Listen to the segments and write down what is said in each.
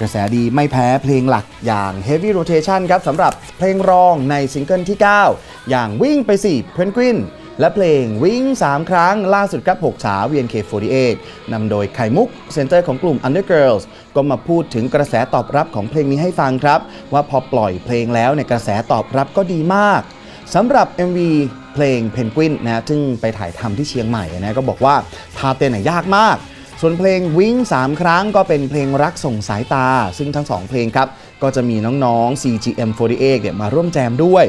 กระแสดีไม่แพ้เพลงหลักอย่าง Heavy Rotation ครับสำหรับเพลงรองในซิงเกิลที่ 9 อย่างวิ่งไปสิเพนกวินและเพลงวิ่ง 3 ครั้งล่าสุดครับ6สาว VNK48 นำโดยไข่มุก เซนเตอร์ของกลุ่ม Undergirls ก็มาพูดถึงกระแสตอบรับของเพลงนี้ให้ฟังครับ ว่าพอปล่อยเพลงแล้วเนี่ยกระแสตอบรับก็ดีมากสำหรับ MV เพลงเพนกวินนะซึ่งไปถ่ายทำที่เชียงใหม่นะก็บอกว่าพาเต้นน่ะยากมาก ส่วนเพลงวิ่ง3 ครั้งก็เป็นเพลงรักส่งสายตา ซึ่งทั้ง 2 เพลงครับ ก็จะมีน้องๆ CGM48 เนี่ยมาร่วมแจมด้วย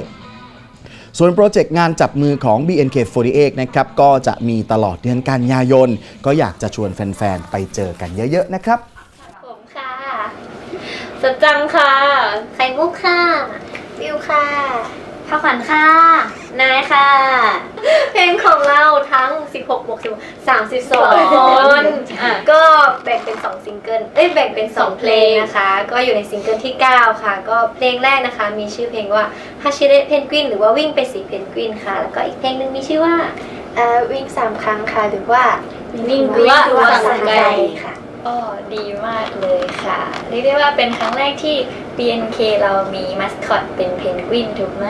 ส่วนโปรเจกต์งานจับมือของ BNK48 นะครับ ก็จะมีตลอดเดือนกันยายน ก็อยากจะชวนแฟน ๆ ไปเจอกันเยอะ ๆ นะครับ ผมค่ะสจังค่ะ ไข่มุกค่ะ วิวค่ะข้าวขวัญค่ะ นายค่ะ เพลงของเราทั้ง 16บวก10 32คนอะก็แบ่งเป็น 2 ซิงเกิล เอ้ยแบ่งเป็น 2 เพลงนะคะ ก็อยู่ในซิงเกิลที่ 9 ค่ะ ก็เพลงแรกนะคะ มีชื่อเพลงว่าฮาชิเ e เพนกวินหรือว่าวิ่งไปสีเพนกวินค่ะ แล้วก็อีกเพลงหนึงมีชื่อว่าเอ่อวิ่งสามครั้งค่ะ หรือว่าวิ่งวิ่งว่าตัวสั่สั่งงใจใจค่ะก็ดีมากเลยค่ะ เรียกได้ว่าเป็นครั้งแรกที่ BNK เรามีมัสคอตเป็นเพนกวินถูกไหม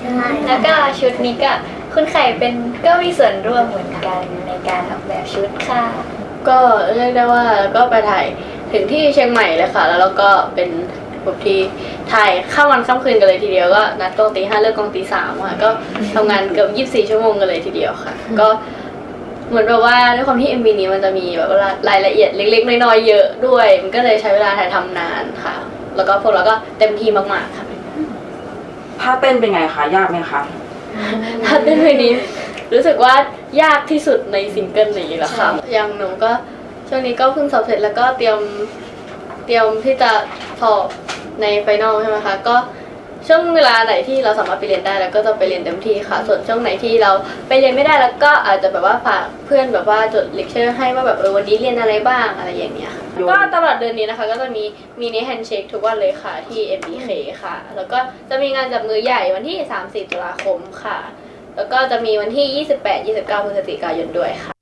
ใช่ แล้วก็ชุดนี้ก็ คุณไข่เป็นก็มีส่วนร่วมเหมือนกันในการออกแบบชุดค่ะ ก็เรียกได้ว่าก็ไปถ่ายถึงที่เชียงใหม่เลยค่ะ แล้วเราก็เป็นแบบที่ถ่ายข้ามวันข้ามคืนกันเลยทีเดียวก็นัดกองตีห้าเลิกกองตีสามค่ะก็ทำงานเกือบยี่สิบสี่ชั่วโมงกันเลยทีเดียวค่ะ ก็เหมือนแบบว่าด้วยความที่ MV นี้มันจะมีแบบว่ารายละเอียดเล็ก ๆ น้อยๆเยอะด้วย มันก็เลยใช้เวลาถ่ายทำนานค่ะ แล้วก็พวกเราก็เต็มที่มากๆค่ะท่าเต้นเป็นไงคะ ยากไหมคะ ถ้าเต้นเพลงนี้ รู้สึกว่ายากที่สุดในซิงเกิลนี้แล้วค่ะอย่างหนูก็ช่วงนี้ก็เพิ่งสอบเสร็จแล้วก็เตรียมเตรียมที่จะสอบในไฟนอลใช่ไหมคะก็ ช่วงเวลาไหนที่เราสามารถไปเรียนได้แล้วก็จะไปเรียนเต็มที่ค่ะ ส่วนช่วงไหนที่เราไปเรียนไม่ได้แล้วก็อาจจะแบบว่าฝากเพื่อนแบบว่าจดเลคเชอร์ให้ว่าแบบเออวันนี้เรียนอะไรบ้างอะไรอย่างเงี้ยค่ะก็ตลอดเดือนนี้นะคะก็จะมีมินิแฮนด์เชคทุกวันเลยค่ะที่ MBK ค่ะ แล้วก็จะมีงานจับมือใหญ่วันที่ 30 ตุลาคมค่ะ แล้วก็จะมีวันที่ 28-29 พฤศจิกายนด้วยค่ะ